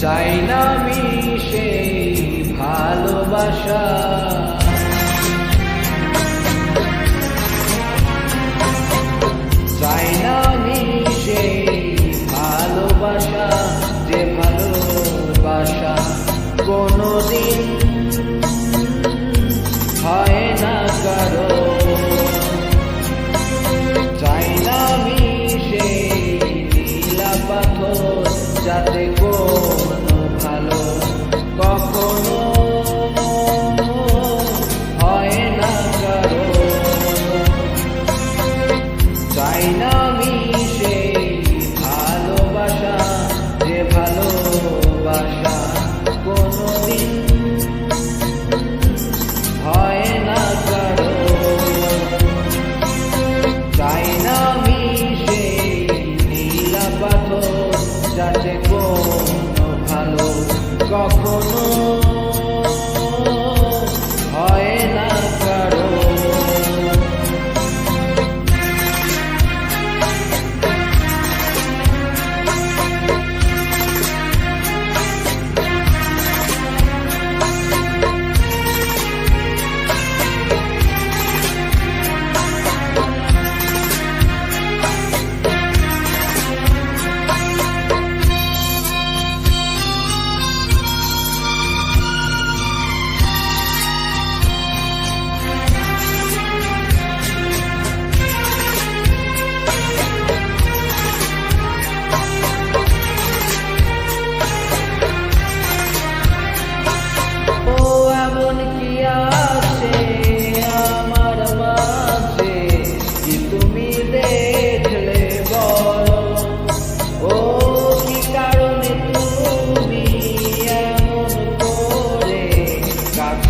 চাই না মিশে ভালোবাসা। Almost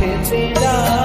রেখেছিলাম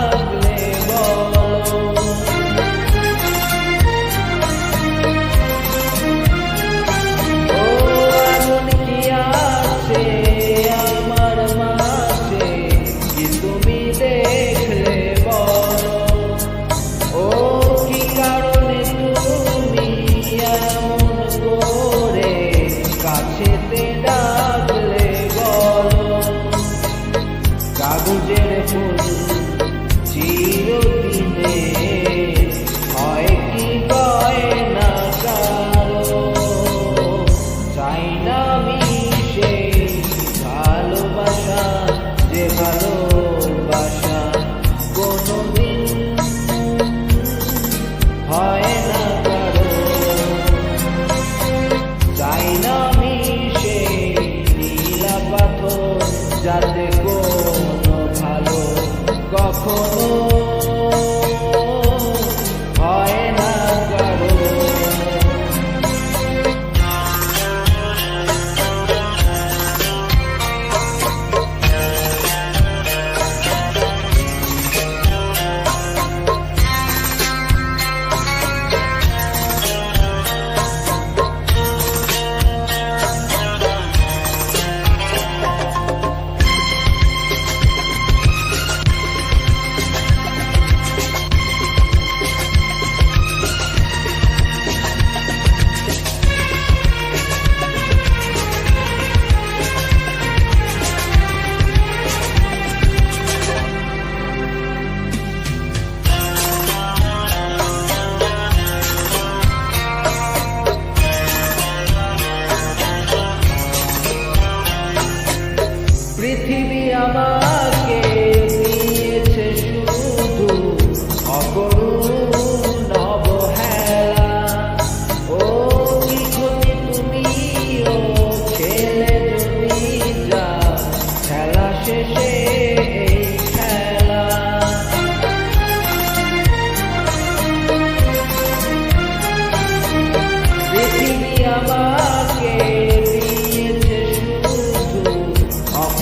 Oh.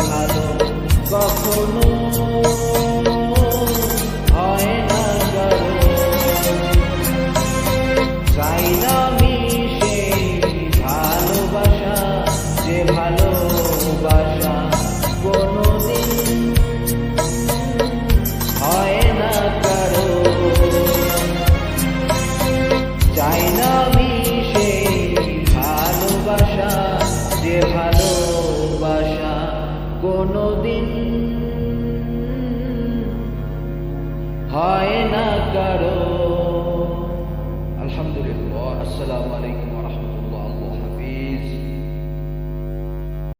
ভালো কখনো হয় না কারও। আলহামদুলিল্লাহ আসসালামু আলাইকুম।